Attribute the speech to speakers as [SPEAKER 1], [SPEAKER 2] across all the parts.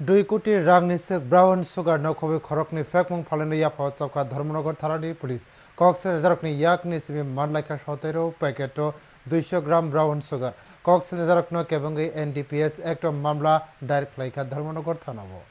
[SPEAKER 1] दुईकोटी राङ निसेक brown sugar नखोबे खरकनि फेकमुङ फालेनि याफा चौका धर्मनगर थारानि पुलिस कक्सेस जरकनि याकनि सिमे मानलाइका सतेरो पैकेट दुईशो ग्राम ब्राउन सुगार कक्सेस जरकन केबंगे एनडीपीएस एक्ट मामला डायरेक्ट लाइका धर्मनगर थानाबो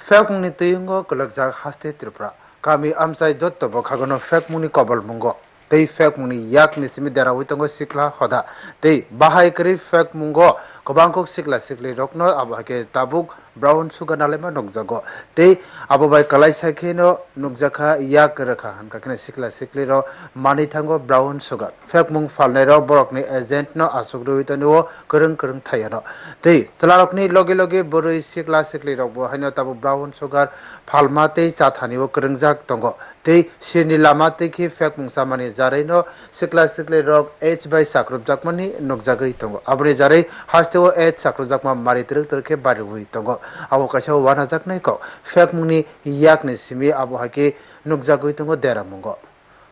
[SPEAKER 2] फेकमुनि तुयंग कलकजाक हास्ते त्रिपुरा कामी अमसाई जत्त बखागनो फेकमुनि कबल मुंगो tei fekmungni yakni simi dera uitango sikla hoda tei bahai kri fekmungo kobangkok sikla sikli rokno abake tabuk brown sugar nalema nokjago tei abo bai kalai sakheno nokjaka yak rakha hanka kene sikla sikli ro mani thango brown sugar फेकमुं falnai ro borokni agent no asuk rui tano korong korong thayano tei tlarokni loge loge boroi sikla sikli rok bo haino tabu brown sugar falma tei chathani bo korongjak tongo tei sini lama tei ki फेकमुं samani jarai no sikla sikli rok h bai sakrupjakmani nokjagoi tongo aboni jarai hasteo h sakrupjakma mari truk truk bari hui tongo abo kaisa wana jaknai kok fekmungni yakni simi abo haki nukjagui tongo deramungo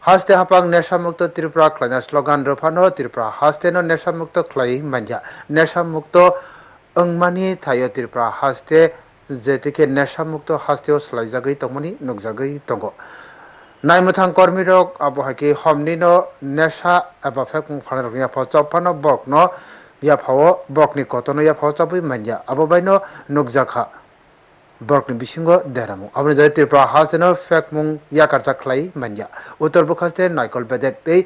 [SPEAKER 2] হাস্তে হাপাং নেশামুক্ত ত্রিপুরা ক্লাইনা slogan রফানো ত্রিপুরা হাস্তে নেশামুক্ত ক্লাই মানিয়া নেশামুক্ত অংমানি থাইও ত্রিপুরা হাস্তে যেটিকে নেশামুক্ত হাস্তেও স্লাইজাগৈ তংমানি নুকজাগৈ তঙ্গ নাইমথাং কর্মী রক আবহাকি হমনি নেশা এবা ফেকুং ফানের চপানো বকন ইয়াফাও বকনি কতনো ইয়াফাও চাবই মানিয়া আববাইনো নুকজাখা বরকনি বিসিঙ্গ দেরামু আপনি যদি ত্রিপুরা হাসেনো ফেকমুং ইয়াকারচা খ্লাই মানিয়া উত্তর বুখাস্তে নাইকল বেদেক তেই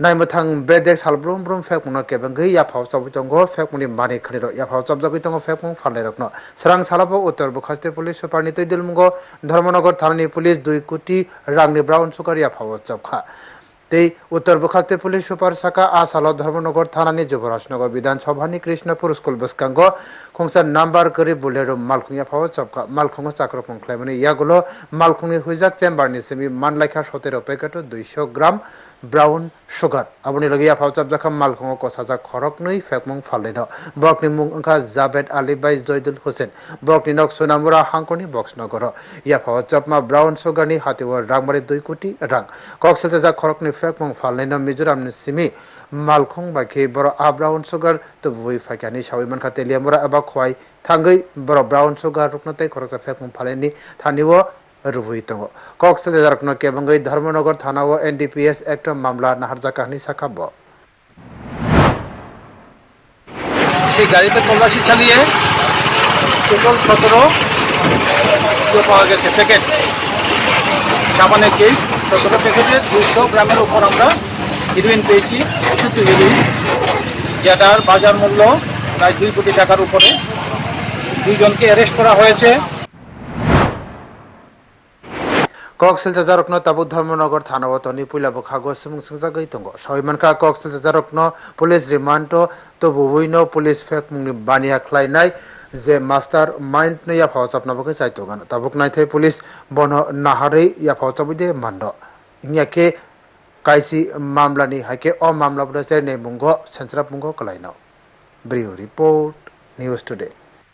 [SPEAKER 2] নাইমথাং বেদেক সালব্রুম ব্রুম ফেকমুং কেবেঙ্গৈ ইয়াফাও চাবই দঙ্গ ফেকমুনি মানি খনির ইয়াফাও চাবজাগৈ দঙ্গ ফেকমুং ফানলাই রকনো স্রাং সালাবো উত্তর বুখাস্তে পুলিশ সুপারনি তৈদুলমুঙ্গ ধর্মনগর থানানি পুলিশ দুই কোটি রাংনি ব্রাউন সুগার ইয়াফাও তেই উত্তর বুখাতে পুলিশ সুপার শাখা আসাল ধর্মনগর থানানি যুবরাজনগর বিধানসভানি কৃষ্ণপুর স্কুল বসকাঙ্গ খুংসার নাম্বার করে বুলেরো মালখুংয়া ফাও চপকা মালখুঙ্গ চাকর পংখ্লাইমানি ইয়াগুলো মালখুংনি হুইজাক চেম্বারনি সেমি মানলাইখা সতেরো প্যাকেট দুইশো গ্রাম ব্রাউন সুগার আবনি লগিয়া ফাও চাপজাখা মালখুঙ্গ কসাজা খরক নই ফেকমুং ফালিন বকনি মুং ওংখা জাবেদ আলী বাই জয়দুল হোসেন বকনি নক সোনামুরা হাঙ্কনি বক্সনগর ইয়া ফাও চাপমা ব্রাউন সুগারনি হাতিওয়ার রাংমারি দুই কোটি রাং কক্সেল যা খরকনি ফেকমুং ফালিন মিজোরামনি সিমি মালখং বাকি বড় আ ব্রাউন সুগার তো বই ফাইকানি সাবই মানখা তেলিয়ামুরা এবা খোয়াই থাঙ্গৈ। বড় ব্রাউন সুগার রুকনতাই খরচা ফেকমুং ফালেনি থানিও রুবুই তঙ্গ কক্সবাজার রকনো কেবঙ্গৈ ধর্মনগর থানাও এনডিপিএস একটা মামলা নাহারজা কাহিনী শাখাব
[SPEAKER 3] সেই গাড়িতে তল্লাশি চালিয়ে টোটাল সতেরো পাওয়া গেছে। প্যাকেট সাবানের কেস, সতেরো প্যাকেটের দুশো গ্রামের উপর আমরা হিরোইন পেয়েছি বিশুদ্ধ হিরোইন যেটার বাজার মূল্য প্রায় দুই কোটি টাকার উপরে। দুইজনকে অ্যারেস্ট করা হয়েছে।
[SPEAKER 2] কক্সেল জাজারকনো তাবু ধর্মনগর থানাও তনি পুইলা বখাগো সুমুং সুংজাগৈ তঙ্গ সাবিমানখা কক্সেল জাজারকনো পুলিশ রিমান্ড তো বুবুইনো পুলিশ ফেক মুংনি বানিয়া খ্লাইনাই যে মাস্টার মাইন্ড নো ইয়া ফাও চাপনাবকে চাইতো গান তাবুক নাইথাই পুলিশ বন নাহাरै ইয়া ফাও চাবুদে মান্ড ইংয়াকে কাইসি মামলানি হাইকে অ মামলা বলে চেরনে মুঙ্গ সেন্সরা মুঙ্গ কলাইনাও ব্রিও রিপোর্ট নিউজ টুডে